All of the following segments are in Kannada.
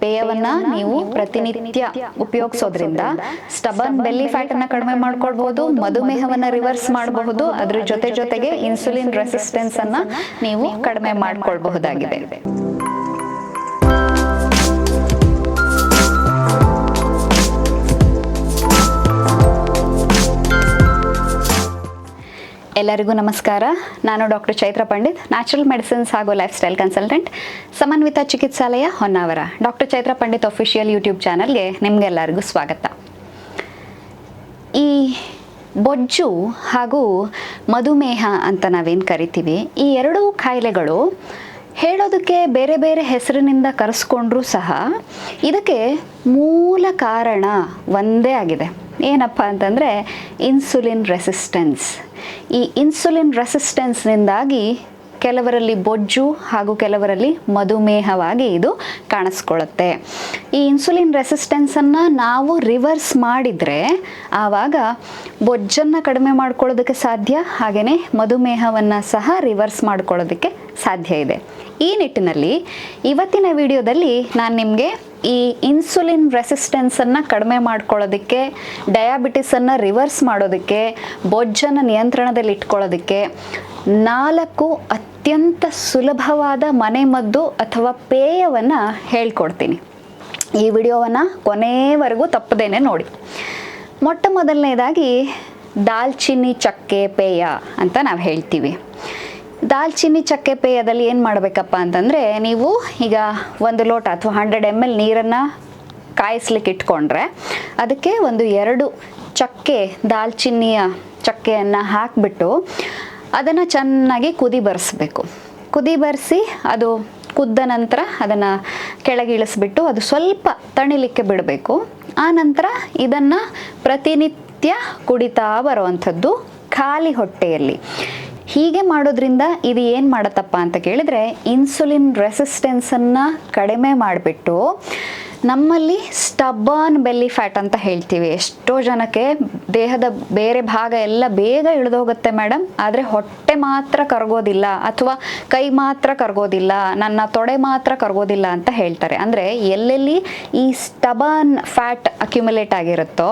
ಪೇಯವನ್ನ ನೀವು ಪ್ರತಿನಿತ್ಯ ಉಪಯೋಗಿಸೋದ್ರಿಂದ ಸ್ಟಬನ್ ಬೆಲ್ಲಿ ಫ್ಯಾಟ್ ಅನ್ನ ಕಡಿಮೆ ಮಾಡ್ಕೊಳ್ಬಹುದು ಮಧುಮೇಹವನ್ನ ರಿವರ್ಸ್ ಮಾಡಬಹುದು ಅದ್ರ ಜೊತೆ ಜೊತೆಗೆ ಇನ್ಸುಲಿನ್ ರೆಸಿಸ್ಟೆನ್ಸ್ ಅನ್ನ ನೀವು ಕಡಿಮೆ ಮಾಡ್ಕೊಳ್ಬಹುದಾಗಿದೆ. ಎಲ್ಲರಿಗೂ ನಮಸ್ಕಾರ. ನಾನು doctor Chaitra Pandit, natural medicines ಹಾಗೂ lifestyle consultant, Samanvita Chikitsalaya Honnavar. Doctor Chaitra Pandit official YouTube ಚಾನಲ್ಗೆ ನಿಮಗೆಲ್ಲರಿಗೂ ಸ್ವಾಗತ. ಈ ಬೊಜ್ಜು ಹಾಗೂ ಮಧುಮೇಹ ಅಂತ ನಾವೇನು ಕರಿತೀವಿ, ಈ ಎರಡೂ ಕಾಯಿಲೆಗಳು ಹೇಳೋದಕ್ಕೆ ಬೇರೆ ಬೇರೆ ಹೆಸರಿನಿಂದ ಕರೆಸ್ಕೊಂಡ್ರೂ ಸಹ ಇದಕ್ಕೆ ಮೂಲ ಕಾರಣ ಒಂದೇ ಆಗಿದೆ. ಏನಪ್ಪ ಅಂತಂದರೆ ಇನ್ಸುಲಿನ್ ರೆಸಿಸ್ಟೆನ್ಸ್ ಈ ಇನ್ಸುಲಿನ್ ರೆಸಿಸ್ಟೆನ್ಸ್ನಿಂದಾಗಿ ಕೆಲವರಲ್ಲಿ ಬೊಜ್ಜು ಹಾಗೂ ಕೆಲವರಲ್ಲಿ ಮಧುಮೇಹವಾಗಿ ಇದು ಕಾಣಿಸ್ಕೊಳ್ಳುತ್ತೆ. ಈ ಇನ್ಸುಲಿನ್ ರೆಸಿಸ್ಟೆನ್ಸನ್ನು ನಾವು ರಿವರ್ಸ್ ಮಾಡಿದರೆ ಆವಾಗ ಬೊಜ್ಜನ್ನು ಕಡಿಮೆ ಮಾಡ್ಕೊಳ್ಳೋದಕ್ಕೆ ಸಾಧ್ಯ ಹಾಗೆಯೇ ಮಧುಮೇಹವನ್ನು ಸಹ ರಿವರ್ಸ್ ಮಾಡ್ಕೊಳ್ಳೋದಕ್ಕೆ ಸಾಧ್ಯ ಇದೆ. ಈ ನಿಟ್ಟಿನಲ್ಲಿ ಇವತ್ತಿನ ವಿಡಿಯೋದಲ್ಲಿ ನಾನು ನಿಮಗೆ ಈ ಇನ್ಸುಲಿನ್ ರೆಸಿಸ್ಟೆನ್ಸನ್ನು ಕಡಿಮೆ ಮಾಡ್ಕೊಳ್ಳೋದಕ್ಕೆ ಡಯಾಬಿಟಿಸನ್ನು ರಿವರ್ಸ್ ಮಾಡೋದಕ್ಕೆ ಬೊಜ್ಜನ್ನು ನಿಯಂತ್ರಣದಲ್ಲಿ ಇಟ್ಕೊಳ್ಳೋದಕ್ಕೆ ನಾಲ್ಕು ಅತ್ಯಂತ ಸುಲಭವಾದ ಮನೆಮದ್ದು ಅಥವಾ ಪೇಯವನ್ನು ಹೇಳ್ಕೊಡ್ತೀನಿ. ಈ ವಿಡಿಯೋವನ್ನು ಕೊನೆವರೆಗೂ ತಪ್ಪದೇನೆ ನೋಡಿ. ಮೊಟ್ಟ ಮೊದಲನೇದಾಗಿ, ದಾಲ್ಚಿನ್ನಿ ಚಕ್ಕೆ ಪೇಯ ಅಂತ ನಾವು ಹೇಳ್ತೀವಿ. ದಾಲ್ಚಿನ್ನಿ ಚಕ್ಕೆ ಪೇಯದಲ್ಲಿ ಏನು ಮಾಡಬೇಕಪ್ಪ ಅಂತಂದರೆ ನೀವು ಈಗ ಒಂದು ಲೋಟ ಅಥವಾ ಹಂಡ್ರೆಡ್ ಎಂ ಎಲ್ ನೀರನ್ನು ಕಾಯಿಸ್ಲಿಕ್ಕೆ ಇಟ್ಕೊಂಡ್ರೆ ಅದಕ್ಕೆ ಒಂದು ಎರಡು ಚಕ್ಕೆ ದಾಲ್ಚಿನ್ನಿಯ ಚಕ್ಕೆಯನ್ನು ಹಾಕಿಬಿಟ್ಟು ಅದನ್ನು ಚೆನ್ನಾಗಿ ಕುದಿ ಬರೆಸ್ಬೇಕು. ಕುದಿ ಬರೆಸಿ ಅದು ಕುದ್ದ ನಂತರ ಅದನ್ನು ಕೆಳಗೆ ಇಳಿಸ್ಬಿಟ್ಟು ಅದು ಸ್ವಲ್ಪ ತಣಿಲಿಕ್ಕೆ ಬಿಡಬೇಕು. ಆ ನಂತರ ಇದನ್ನು ಪ್ರತಿನಿತ್ಯ ಕುಡಿತಾ ಬರುವಂಥದ್ದು ಖಾಲಿ ಹೊಟ್ಟೆಯಲ್ಲಿ. ಹೀಗೆ ಮಾಡೋದ್ರಿಂದ ಇದು ಏನು ಮಾಡತ್ತಪ್ಪ ಅಂತ ಕೇಳಿದರೆ ಇನ್ಸುಲಿನ್ ರೆಸಿಸ್ಟೆನ್ಸನ್ನು ಕಡಿಮೆ ಮಾಡಿಬಿಟ್ಟು ನಮ್ಮಲ್ಲಿ ಸ್ಟಬಾನ್ ಬೆಲ್ಲಿ ಫ್ಯಾಟ್ ಅಂತ ಹೇಳ್ತೀವಿ. ಎಷ್ಟೋ ಜನಕ್ಕೆ ದೇಹದ ಬೇರೆ ಭಾಗ ಎಲ್ಲ ಬೇಗ ಇಳಿದೋಗುತ್ತೆ ಮೇಡಮ್ ಆದರೆ ಹೊಟ್ಟೆ ಮಾತ್ರ ಕರಗೋದಿಲ್ಲ ಅಥವಾ ಕೈ ಮಾತ್ರ ಕರಗೋದಿಲ್ಲ, ನನ್ನ ತೊಡೆ ಮಾತ್ರ ಕರಗೋದಿಲ್ಲ ಅಂತ ಹೇಳ್ತಾರೆ. ಅಂದರೆ ಎಲ್ಲೆಲ್ಲಿ ಈ ಸ್ಟಬಾನ್ ಫ್ಯಾಟ್ ಅಕ್ಯುಮುಲೇಟ್ ಆಗಿರುತ್ತೋ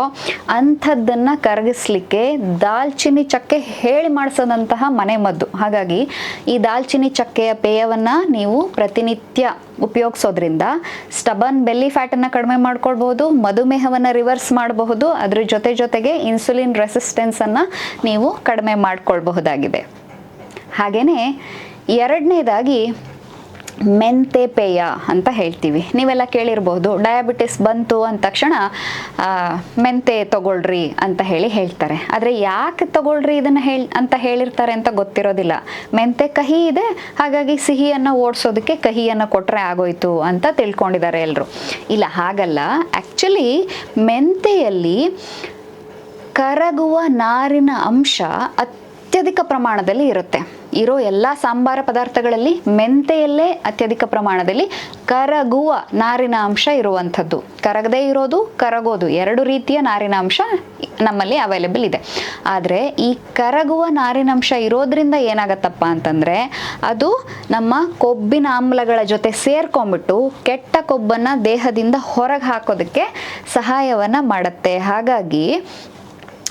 ಅಂಥದ್ದನ್ನು ಕರಗಿಸ್ಲಿಕ್ಕೆ ದಾಲ್ಚಿನ್ನಿ ಚಕ್ಕೆ ಹೇಳಿ ಮಾಡಿಸೋದಂತಹ ಮನೆಮದ್ದು ಹಾಗಾಗಿ ಈ ದಾಲ್ಚಿನ್ನಿ ಚಕ್ಕೆಯ ಪೇಯವನ್ನು ನೀವು ಪ್ರತಿನಿತ್ಯ ಉಪಯೋಗಿಸೋದ್ರಿಂದ ಸ್ಟಬನ್ ಬೆಲ್ಲಿ ಫ್ಯಾಟನ್ನು ಕಡಿಮೆ ಮಾಡ್ಕೊಳ್ಬಹುದು, ಮಧುಮೇಹವನ್ನು ರಿವರ್ಸ್ ಮಾಡಬಹುದು, ಅದ್ರ ಜೊತೆ ಜೊತೆಗೆ ಇನ್ಸುಲಿನ್ ರೆಸಿಸ್ಟೆನ್ಸನ್ನು ನೀವು ಕಡಿಮೆ ಮಾಡ್ಕೊಳ್ಬಹುದಾಗಿದೆ. ಹಾಗೆಯೇ ಎರಡನೇದಾಗಿ ಮೆಂತೆ ಪೇಯ ಅಂತ ಹೇಳ್ತೀವಿ. ನೀವೆಲ್ಲ ಕೇಳಿರ್ಬೋದು ಡಯಾಬಿಟಿಸ್ ಬಂತು ಅಂದ ತಕ್ಷಣ ಮೆಂತೆ ತಗೊಳ್ರಿ ಅಂತ ಹೇಳಿ ಹೇಳ್ತಾರೆ. ಆದರೆ ಯಾಕೆ ತಗೊಳ್ರಿ ಇದನ್ನು ಹೇಳಿ, ಅಂತ ಹೇಳಿರ್ತಾರೆ ಅಂತ ಗೊತ್ತಿರೋದಿಲ್ಲ. ಮೆಂತೆ ಕಹಿ ಇದೆ, ಹಾಗಾಗಿ ಸಿಹಿಯನ್ನು ಓಡಿಸೋದಕ್ಕೆ ಕಹಿಯನ್ನು ಕೊಟ್ಟರೆ ಆಗೋಯ್ತು ಅಂತ ತಿಳ್ಕೊಂಡಿದ್ದಾರೆ ಎಲ್ಲರೂ ಇಲ್ಲ, ಹಾಗಲ್ಲ. ಆ್ಯಕ್ಚುಲಿ ಮೆಂತೆಯಲ್ಲಿ ಕರಗುವ ನಾರಿನ ಅಂಶ ಅತ್ಯಧಿಕ ಪ್ರಮಾಣದಲ್ಲಿ ಇರುತ್ತೆ. ಇರೋ ಎಲ್ಲ ಸಾಂಬಾರ ಪದಾರ್ಥಗಳಲ್ಲಿ ಮೆಂತೆಯಲ್ಲೇ ಅತ್ಯಧಿಕ ಪ್ರಮಾಣದಲ್ಲಿ ಕರಗುವ ನಾರಿನ ಅಂಶ ಇರುವಂಥದ್ದು. ಕರಗದೇ ಇರೋದು, ಕರಗೋದು ಎರಡು ರೀತಿಯ ನಾರಿನ ಅಂಶ ನಮ್ಮಲ್ಲಿ ಅವೈಲೇಬಲ್ ಇದೆ. ಆದರೆ ಈ ಕರಗುವ ನಾರಿನಂಶ ಇರೋದ್ರಿಂದ ಏನಾಗತ್ತಪ್ಪ ಅಂತಂದರೆ ಅದು ನಮ್ಮ ಕೊಬ್ಬಿನ ಆಮ್ಲಗಳ ಜೊತೆ ಸೇರ್ಕೊಂಡ್ಬಿಟ್ಟು ಕೆಟ್ಟ ಕೊಬ್ಬನ್ನು ದೇಹದಿಂದ ಹೊರಗೆ ಹಾಕೋದಕ್ಕೆ ಸಹಾಯವನ್ನು ಮಾಡುತ್ತೆ. ಹಾಗಾಗಿ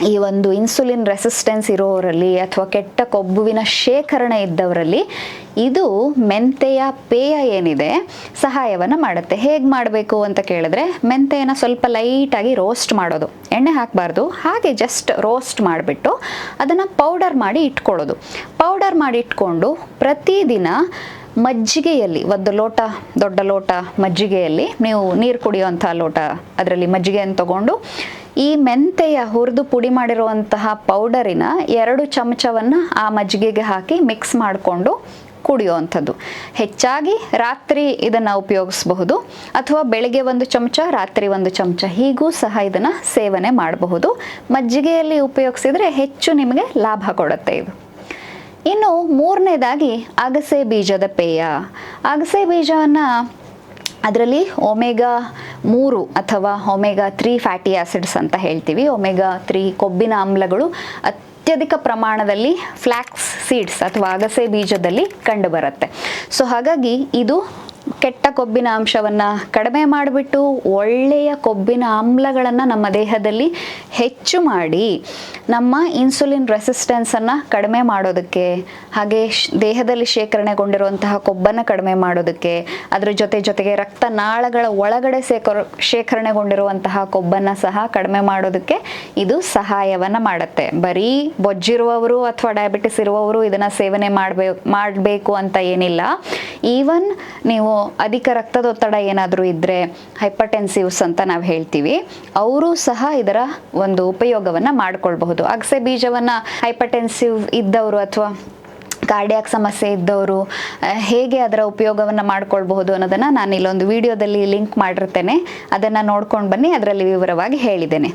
ಈ ಒಂದು ಇನ್ಸುಲಿನ್ ರೆಸಿಸ್ಟೆನ್ಸ್ ಇರೋರಲ್ಲಿ ಅಥವಾ ಕೆಟ್ಟ ಕೊಬ್ಬುವಿನ ಶೇಖರಣೆ ಇದ್ದವರಲ್ಲಿ ಇದು ಮೆಂತೆಯ ಪೇಯ ಏನಿದೆ, ಸಹಾಯವನ್ನು ಮಾಡುತ್ತೆ. ಹೇಗೆ ಮಾಡಬೇಕು ಅಂತ ಕೇಳಿದ್ರೆ, ಮೆಂತೆಯನ್ನು ಸ್ವಲ್ಪ ಲೈಟಾಗಿ ರೋಸ್ಟ್ ಮಾಡೋದು. ಎಣ್ಣೆ ಹಾಕಬಾರ್ದು. ಹಾಗೆ ಜಸ್ಟ್ ರೋಸ್ಟ್ ಮಾಡಿಬಿಟ್ಟು ಅದನ್ನು ಪೌಡರ್ ಮಾಡಿ ಇಟ್ಕೊಳ್ಳೋದು. ಪೌಡರ್ ಮಾಡಿ ಇಟ್ಕೊಂಡು ಪ್ರತಿದಿನ ಮಜ್ಜಿಗೆಯಲ್ಲಿ, ಒಂದು ಲೋಟ, ದೊಡ್ಡ ಲೋಟ ಮಜ್ಜಿಗೆಯಲ್ಲಿ ನೀವು ನೀರು ಕುಡಿಯುವಂಥ ಲೋಟ, ಅದರಲ್ಲಿ ಮಜ್ಜಿಗೆಯನ್ನು ತಗೊಂಡು ಈ ಮೆಂತೆಯ ಹುರಿದು ಪುಡಿ ಮಾಡಿರುವಂತಹ ಪೌಡರಿನ ಎರಡು ಚಮಚವನ್ನು ಆ ಮಜ್ಜಿಗೆಗೆ ಹಾಕಿ ಮಿಕ್ಸ್ ಮಾಡಿಕೊಂಡು ಕುಡಿಯುವಂಥದ್ದು. ಹೆಚ್ಚಾಗಿ ರಾತ್ರಿ ಇದನ್ನು ಉಪಯೋಗಿಸಬಹುದು. ಅಥವಾ ಬೆಳಿಗ್ಗೆ ಒಂದು ಚಮಚ, ರಾತ್ರಿ ಒಂದು ಚಮಚ. ಹೀಗೂ ಸಹ ಇದನ್ನು ಸೇವನೆ ಮಾಡಬಹುದು. ಮಜ್ಜಿಗೆಯಲ್ಲಿ ಉಪಯೋಗಿಸಿದರೆ ಹೆಚ್ಚು ನಿಮಗೆ ಲಾಭ ಕೊಡುತ್ತೆ ಇದು. ಇನ್ನು ಮೂರನೇದಾಗಿ ಅಗಸೆ ಬೀಜದ ಪೇಯ. ಅಗಸೆ ಬೀಜವನ್ನು ಅದರಲ್ಲಿ ಒಮೆಗಾ ಮೂರು ಅಥವಾ ಒಮೆಗಾ ತ್ರೀ ಫ್ಯಾಟಿ ಆ್ಯಸಿಡ್ಸ್ ಅಂತ ಹೇಳ್ತೀವಿ. ಒಮೆಗಾ ತ್ರೀ ಕೊಬ್ಬಿನ ಆಮ್ಲಗಳು ಅತ್ಯಧಿಕ ಪ್ರಮಾಣದಲ್ಲಿ ಫ್ಲ್ಯಾಕ್ಸ್ ಸೀಡ್ಸ್ ಅಥವಾ ಅಗಸೆ ಬೀಜದಲ್ಲಿ ಕಂಡುಬರುತ್ತೆ. ಸೊ ಹಾಗಾಗಿ ಇದು ಕೆಟ್ಟ ಕೊಬ್ಬಿನ ಅಂಶವನ್ನು ಕಡಿಮೆ ಮಾಡಿಬಿಟ್ಟು ಒಳ್ಳೆಯ ಕೊಬ್ಬಿನ ಆಮ್ಲಗಳನ್ನು ನಮ್ಮ ದೇಹದಲ್ಲಿ ಹೆಚ್ಚು ಮಾಡಿ ನಮ್ಮ ಇನ್ಸುಲಿನ್ ರೆಸಿಸ್ಟೆನ್ಸನ್ನು ಕಡಿಮೆ ಮಾಡೋದಕ್ಕೆ, ಹಾಗೆ ದೇಹದಲ್ಲಿ ಶೇಖರಣೆಗೊಂಡಿರುವಂತಹ ಕೊಬ್ಬನ್ನು ಕಡಿಮೆ ಮಾಡೋದಕ್ಕೆ, ಅದರ ಜೊತೆ ಜೊತೆಗೆ ರಕ್ತನಾಳಗಳ ಒಳಗಡೆ ಸೇಕರ ಶೇಖರಣೆಗೊಂಡಿರುವಂತಹ ಕೊಬ್ಬನ್ನು ಸಹ ಕಡಿಮೆ ಮಾಡೋದಕ್ಕೆ ಇದು ಸಹಾಯವನ್ನು ಮಾಡುತ್ತೆ. ಬರೀ ಬೊಜ್ಜಿರುವವರು ಅಥವಾ ಡಯಾಬಿಟಿಸ್ ಇರುವವರು ಇದನ್ನು ಸೇವನೆ ಮಾಡಬೇಕು ಮಾಡಬೇಕು ಅಂತ ಏನಿಲ್ಲ. ಈವನ್ ನೀವು ಅಧಿಕ ರಕ್ತದೊತ್ತಡ ಏನಾದರೂ ಇದ್ದರೆ ಹೈಪರ್ಟೆನ್ಸಿವ್ಸ್ ಅಂತ ನಾವು ಹೇಳ್ತೀವಿ. ಅವರು ಸಹ ಇದರ ಒಂದು ಉಪಯೋಗವನ್ನು ಮಾಡಿಕೊಳ್ಬಹುದು. ಅಗಸೆ ಬೀಜವನ್ನು ಹೈಪರ್ಟೆನ್ಸಿವ್ ಇದ್ದವರು ಅಥವಾ ಕಾರ್ಡಿಯಾಕ್ ಸಮಸ್ಯೆ ಇದ್ದವರು ಹೇಗೆ ಅದರ ಉಪಯೋಗವನ್ನು ಮಾಡ್ಕೊಳ್ಬಹುದು ಅನ್ನೋದನ್ನು ನಾನು ಇಲ್ಲೊಂದು ವಿಡಿಯೋದಲ್ಲಿ ಲಿಂಕ್ ಮಾಡಿರ್ತೇನೆ. ಅದನ್ನು ನೋಡ್ಕೊಂಡು ಬನ್ನಿ, ಅದರಲ್ಲಿ ವಿವರವಾಗಿ ಹೇಳಿದ್ದೇನೆ.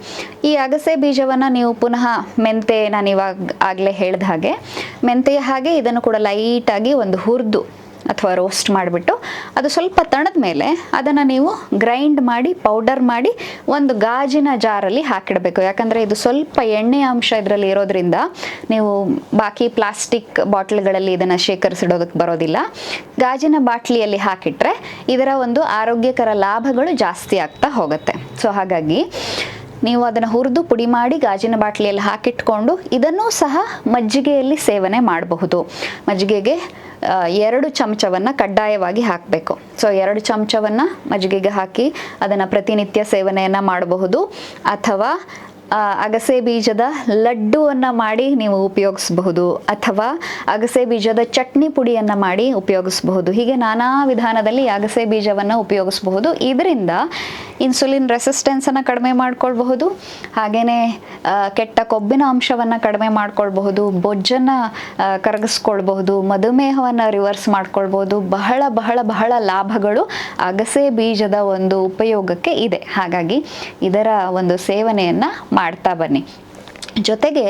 ಈ ಅಗಸೆ ಬೀಜವನ್ನು ನೀವು ಪುನಃ ಮೆಂತೆ ನಾನು ಇವಾಗ ಆಗಲೇ ಹೇಳಿದ ಹಾಗೆ, ಮೆಂತೆಯ ಹಾಗೆ ಇದನ್ನು ಕೂಡ ಲೈಟಾಗಿ ಒಂದು ಹುರಿದು ಅಥವಾ ರೋಸ್ಟ್ ಮಾಡಿಬಿಟ್ಟು ಅದು ಸ್ವಲ್ಪ ತಣದ ಮೇಲೆ ಅದನ್ನು ನೀವು ಗ್ರೈಂಡ್ ಮಾಡಿ, ಪೌಡರ್ ಮಾಡಿ ಒಂದು ಗಾಜಿನ ಜಾರಲ್ಲಿ ಹಾಕಿಡಬೇಕು. ಯಾಕಂದರೆ ಇದು ಸ್ವಲ್ಪ ಎಣ್ಣೆ ಅಂಶ ಇದರಲ್ಲಿ ಇರೋದ್ರಿಂದ ನೀವು ಬಾಕಿ ಪ್ಲಾಸ್ಟಿಕ್ ಬಾಟ್ಲ್ಗಳಲ್ಲಿ ಇದನ್ನು ಶೇಖರಿಸಿಡೋದಕ್ಕೆ ಬರೋದಿಲ್ಲ. ಗಾಜಿನ ಬಾಟ್ಲಿಯಲ್ಲಿ ಹಾಕಿಟ್ರೆ ಇದರ ಒಂದು ಆರೋಗ್ಯಕರ ಲಾಭಗಳು ಜಾಸ್ತಿ ಆಗ್ತಾ ಹೋಗುತ್ತೆ. ಸೊ ಹಾಗಾಗಿ ನೀವು ಅದನ್ನು ಹುರಿದು ಪುಡಿ ಮಾಡಿ ಗಾಜಿನ ಬಾಟ್ಲಿಯಲ್ಲಿ ಹಾಕಿಟ್ಕೊಂಡು ಇದನ್ನು ಸಹ ಮಜ್ಜಿಗೆಯಲ್ಲಿ ಸೇವನೆ ಮಾಡಬಹುದು. ಮಜ್ಜಿಗೆಗೆ ಎರಡು ಚಮಚವನ್ನು ಕಡ್ಡಾಯವಾಗಿ ಹಾಕಬೇಕು. ಸೊ, ಎರಡು ಚಮಚವನ್ನು ಮಜ್ಜಿಗೆಗೆ ಹಾಕಿ ಅದನ್ನು ಪ್ರತಿನಿತ್ಯ ಸೇವನೆಯನ್ನು ಮಾಡಬಹುದು. ಅಥವಾ ಅಗಸೆ ಬೀಜದ ಲಡ್ಡುವನ್ನು ಮಾಡಿ ನೀವು ಉಪಯೋಗಿಸಬಹುದು ಅಥವಾ ಅಗಸೆ ಬೀಜದ ಚಟ್ನಿ ಪುಡಿಯನ್ನು ಮಾಡಿ ಉಪಯೋಗಿಸಬಹುದು. ಹೀಗೆ ನಾನಾ ವಿಧಾನದಲ್ಲಿ ಅಗಸೆ ಬೀಜವನ್ನು ಉಪಯೋಗಿಸಬಹುದು. ಇದರಿಂದ ಇನ್ಸುಲಿನ್ ರೆಸಿಸ್ಟೆನ್ಸನ್ನು ಕಡಿಮೆ ಮಾಡಿಕೊಳ್ಬಹುದು. ಹಾಗೆಯೇ ಕೆಟ್ಟ ಕೊಬ್ಬಿನ ಅಂಶವನ್ನು ಕಡಿಮೆ ಮಾಡಿಕೊಳ್ಬಹುದು. ಬೊಜ್ಜನ್ನು ಕರಗಿಸ್ಕೊಳ್ಬಹುದು. ಮಧುಮೇಹವನ್ನು ರಿವರ್ಸ್ ಮಾಡ್ಕೊಳ್ಬಹುದು. ಬಹಳ ಬಹಳ ಬಹಳ ಲಾಭಗಳು ಅಗಸೆ ಬೀಜದ ಒಂದು ಉಪಯೋಗಕ್ಕೆ ಇದೆ. ಹಾಗಾಗಿ ಇದರ ಒಂದು ಸೇವನೆಯನ್ನು ಮಾಡ್ತಾ ಬನ್ನಿ. ಜೊತೆಗೆ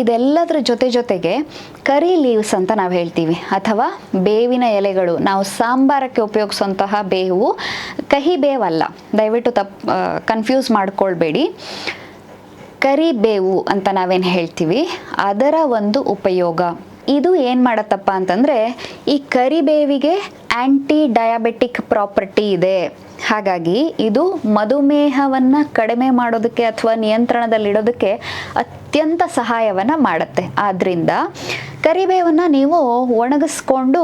ಇದೆಲ್ಲದರ ಜೊತೆ ಜೊತೆಗೆ ಕರಿ ಲೀವ್ಸ್ ಅಂತ ನಾವು ಹೇಳ್ತೀವಿ. ಅಥವಾ ಬೇವಿನ ಎಲೆಗಳು. ನಾವು ಸಾಂಬಾರಕ್ಕೆ ಉಪಯೋಗಿಸುವಂತಹ ಬೇವು ಕಹಿ ಬೇವಲ್ಲ. ದಯವಿಟ್ಟು ತಪ್ಪು ಕನ್ಫ್ಯೂಸ್ ಮಾಡ್ಕೊಳ್ಬೇಡಿ. ಕರಿಬೇವು ಅಂತ ನಾವೇನು ಹೇಳ್ತೀವಿ? ಅದರ ಒಂದು ಉಪಯೋಗ. ಇದು ಏನು ಮಾಡತ್ತಪ್ಪ ಅಂತಂದರೆ ಈ ಕರಿಬೇವಿಗೆ ಆ್ಯಂಟಿ ಡಯಾಬೆಟಿಕ್ ಪ್ರಾಪರ್ಟಿ ಇದೆ. ಹಾಗಾಗಿ ಇದು ಮಧುಮೇಹವನ್ನು ಕಡಿಮೆ ಮಾಡೋದಕ್ಕೆ ಅಥವಾ ನಿಯಂತ್ರಣದಲ್ಲಿಡೋದಕ್ಕೆ ಅತ್ಯಂತ ಸಹಾಯವನ್ನು ಮಾಡುತ್ತೆ. ಆದ್ದರಿಂದ ಕರಿಬೇವನ್ನು ನೀವು ಒಣಗಿಸ್ಕೊಂಡು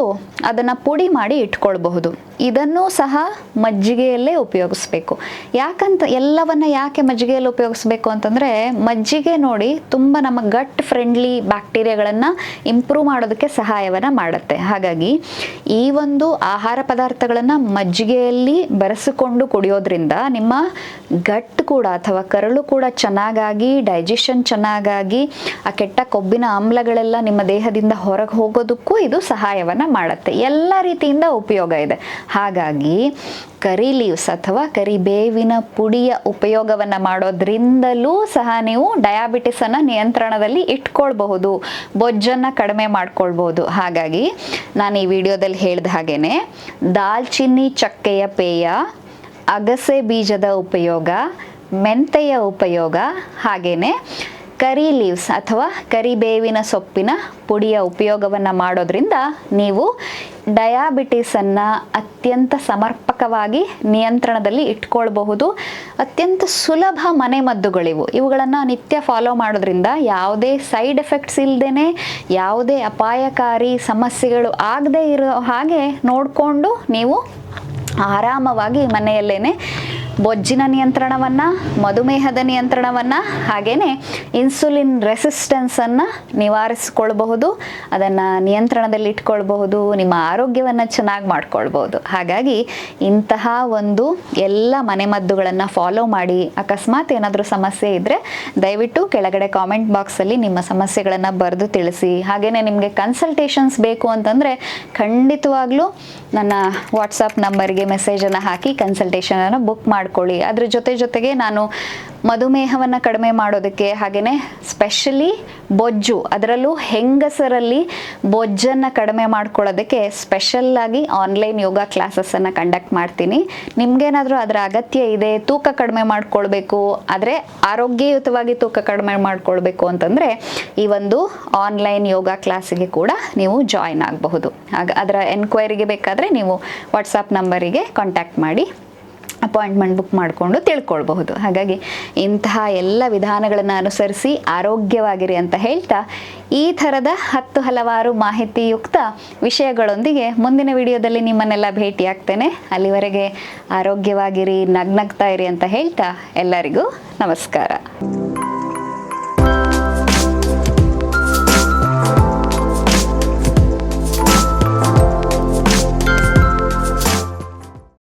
ಅದನ್ನು ಪುಡಿ ಮಾಡಿ ಇಟ್ಕೊಳ್ಬಹುದು. ಇದನ್ನು ಸಹ ಮಜ್ಜಿಗೆಯಲ್ಲೇ ಉಪಯೋಗಿಸ್ಬೇಕು. ಯಾಕಂತ ಎಲ್ಲವನ್ನ ಯಾಕೆ ಮಜ್ಜಿಗೆಯಲ್ಲಿ ಉಪಯೋಗಿಸ್ಬೇಕು ಅಂತಂದರೆ ಮಜ್ಜಿಗೆ ನೋಡಿ ತುಂಬ ನಮ್ಮ ಗಟ್ ಫ್ರೆಂಡ್ಲಿ ಬ್ಯಾಕ್ಟೀರಿಯಾಗಳನ್ನು ಇಂಪ್ರೂವ್ ಮಾಡೋದಕ್ಕೆ ಸಹಾಯವನ್ನು ಮಾಡುತ್ತೆ. ಹಾಗಾಗಿ ಈ ಒಂದು ಆಹಾರ ಪದಾರ್ಥಗಳನ್ನು ಮಜ್ಜಿಗೆಯಲ್ಲಿ ಬೆರೆಸಿಕೊಂಡು ಕುಡಿಯೋದ್ರಿಂದ ನಿಮ್ಮ ಗಟ್ ಕೂಡ ಅಥವಾ ಕರಳು ಕೂಡ ಚೆನ್ನಾಗಾಗಿ ಡೈಜೆಷನ್ ಚೆನ್ನಾಗಾಗಿ, ಆ ಕೆಟ್ಟ ಕೊಬ್ಬಿನ ಆಮ್ಲಗಳೆಲ್ಲ ನಿಮ್ಮ ದೇಹದಿಂದ ಹೊರಗೆ ಹೋಗೋದಕ್ಕೂ ಇದು ಸಹಾಯವನ್ನು ಮಾಡುತ್ತೆ. ಎಲ್ಲ ರೀತಿಯಿಂದ ಉಪಯೋಗ ಇದೆ. ಹಾಗಾಗಿ ಕರಿ ಲೀವ್ಸ್ ಅಥವಾ ಕರಿಬೇವಿನ ಪುಡಿಯ ಉಪಯೋಗವನ್ನು ಮಾಡೋದ್ರಿಂದಲೂ ಸಹ ನೀವು ಡಯಾಬಿಟಿಸನ್ನು ನಿಯಂತ್ರಣದಲ್ಲಿ ಇಟ್ಕೊಳ್ಬಹುದು, ಬೊಜ್ಜನ್ನು ಕಡಿಮೆ ಮಾಡ್ಕೊಳ್ಬಹುದು. ಹಾಗಾಗಿ ನಾನು ಈ ವಿಡಿಯೋದಲ್ಲಿ ಹೇಳಿದ ಹಾಗೇನೆ, ದಾಲ್ಚಿನ್ನಿ ಚಕ್ಕೆಯ ಪೇಯ, ಅಗಸೆ ಬೀಜದ ಉಪಯೋಗ, ಮೆಂತೆಯ ಉಪಯೋಗ ಹಾಗೆಯೇ ಕರಿ ಲೀವ್ಸ್ ಅಥವಾ ಕರಿಬೇವಿನ ಸೊಪ್ಪಿನ ಪುಡಿಯ ಉಪಯೋಗವನ್ನು ಮಾಡೋದ್ರಿಂದ ನೀವು ಡಯಾಬಿಟಿಸನ್ನು ಅತ್ಯಂತ ಸಮರ್ಪಕವಾಗಿ ನಿಯಂತ್ರಣದಲ್ಲಿ ಇಟ್ಕೊಳ್ಬಹುದು. ಅತ್ಯಂತ ಸುಲಭ ಮನೆಮದ್ದುಗಳಿವು. ಇವುಗಳನ್ನು ನಿತ್ಯ ಫಾಲೋ ಮಾಡೋದ್ರಿಂದ ಯಾವುದೇ ಸೈಡ್ ಎಫೆಕ್ಟ್ಸ್ ಇಲ್ಲದೇ ಯಾವುದೇ ಅಪಾಯಕಾರಿ ಸಮಸ್ಯೆಗಳು ಆಗದೇ ಇರೋ ಹಾಗೆ ನೋಡಿಕೊಂಡು ನೀವು ಆರಾಮವಾಗಿ ಮನೆಯಲ್ಲೇನೆ ಬೊಜ್ಜಿನ ನಿಯಂತ್ರಣವನ್ನು, ಮಧುಮೇಹದ ನಿಯಂತ್ರಣವನ್ನು ಹಾಗೆಯೇ ಇನ್ಸುಲಿನ್ ರೆಸಿಸ್ಟೆನ್ಸನ್ನು ನಿವಾರಿಸಿಕೊಳ್ಬಹುದು, ಅದನ್ನು ನಿಯಂತ್ರಣದಲ್ಲಿ ಇಟ್ಕೊಳ್ಬಹುದು ನಿಮ್ಮ ಆರೋಗ್ಯವನ್ನು ಚೆನ್ನಾಗಿ ಮಾಡ್ಕೊಳ್ಬಹುದು. ಹಾಗಾಗಿ ಇಂತಹ ಒಂದು ಎಲ್ಲ ಮನೆಮದ್ದುಗಳನ್ನು ಫಾಲೋ ಮಾಡಿ ಅಕಸ್ಮಾತ್ ಏನಾದರೂ ಸಮಸ್ಯೆ ಇದ್ದರೆ ದಯವಿಟ್ಟು ಕೆಳಗಡೆ ಕಾಮೆಂಟ್ ಬಾಕ್ಸಲ್ಲಿ ನಿಮ್ಮ ಸಮಸ್ಯೆಗಳನ್ನು ಬರೆದು ತಿಳಿಸಿ. ಹಾಗೆಯೇ ನಿಮಗೆ ಕನ್ಸಲ್ಟೇಷನ್ಸ್ ಬೇಕು ಅಂತಂದರೆ ಖಂಡಿತವಾಗ್ಲೂ ನನ್ನ ವಾಟ್ಸಪ್ ನಂಬರ್ಗೆ ಮೆಸೇಜನ್ನು ಹಾಕಿ ಕನ್ಸಲ್ಟೇಷನನ್ನು ಬುಕ್ ಮಾಡಿ. ಮಾಡ್ಕೊಳ್ಳಿ. ಅದ್ರ ಜೊತೆ ಜೊತೆಗೆ ನಾನು ಮಧುಮೇಹವನ್ನು ಕಡಿಮೆ ಮಾಡೋದಕ್ಕೆ ಹಾಗೆಯೇ ಸ್ಪೆಷಲಿ ಬೊಜ್ಜು, ಅದರಲ್ಲೂ ಹೆಂಗಸರಲ್ಲಿ ಬೊಜ್ಜನ್ನು ಕಡಿಮೆ ಮಾಡ್ಕೊಳ್ಳೋದಕ್ಕೆ ಸ್ಪೆಷಲ್ಲಾಗಿ ಆನ್ಲೈನ್ ಯೋಗ ಕ್ಲಾಸಸ್ಸನ್ನು ಕಂಡಕ್ಟ್ ಮಾಡ್ತೀನಿ. ನಿಮ್ಗೇನಾದರೂ ಅದರ ಅಗತ್ಯ ಇದೆ, ತೂಕ ಕಡಿಮೆ ಮಾಡ್ಕೊಳ್ಬೇಕು, ಆದರೆ ಆರೋಗ್ಯಯುತವಾಗಿ ತೂಕ ಕಡಿಮೆ ಮಾಡ್ಕೊಳ್ಬೇಕು ಅಂತಂದರೆ ಈ ಒಂದು ಆನ್ಲೈನ್ ಯೋಗ ಕ್ಲಾಸಿಗೆ ಕೂಡ ನೀವು ಜಾಯ್ನ್ ಆಗಬಹುದು. ಹಾಗೆ ಅದರ ಎನ್ಕ್ವೈರಿಗೆ ಬೇಕಾದರೆ ನೀವು ವಾಟ್ಸಪ್ ನಂಬರಿಗೆ ಕಾಂಟ್ಯಾಕ್ಟ್ ಮಾಡಿ. ಅಪಾಯಿಂಟ್ಮೆಂಟ್ ಬುಕ್ ಮಾಡಿಕೊಂಡು ತಿಳ್ಕೊಳ್ಬಹುದು. ಹಾಗಾಗಿ ಇಂತಹ ಎಲ್ಲ ವಿಧಾನಗಳನ್ನು ಅನುಸರಿಸಿ ಆರೋಗ್ಯವಾಗಿರಿ ಅಂತ ಹೇಳ್ತಾ ಈ ಥರದ ಹತ್ತು ಹಲವಾರು ಮಾಹಿತಿಯುಕ್ತ ವಿಷಯಗಳೊಂದಿಗೆ ಮುಂದಿನ ವಿಡಿಯೋದಲ್ಲಿ ನಿಮ್ಮನ್ನೆಲ್ಲ ಭೇಟಿಯಾಗ್ತೇನೆ. ಅಲ್ಲಿವರೆಗೆ ಆರೋಗ್ಯವಾಗಿರಿ, ನಗ್ನಗ್ತಾ ಇರಿ ಅಂತ ಹೇಳ್ತಾ ಎಲ್ಲರಿಗೂ ನಮಸ್ಕಾರ.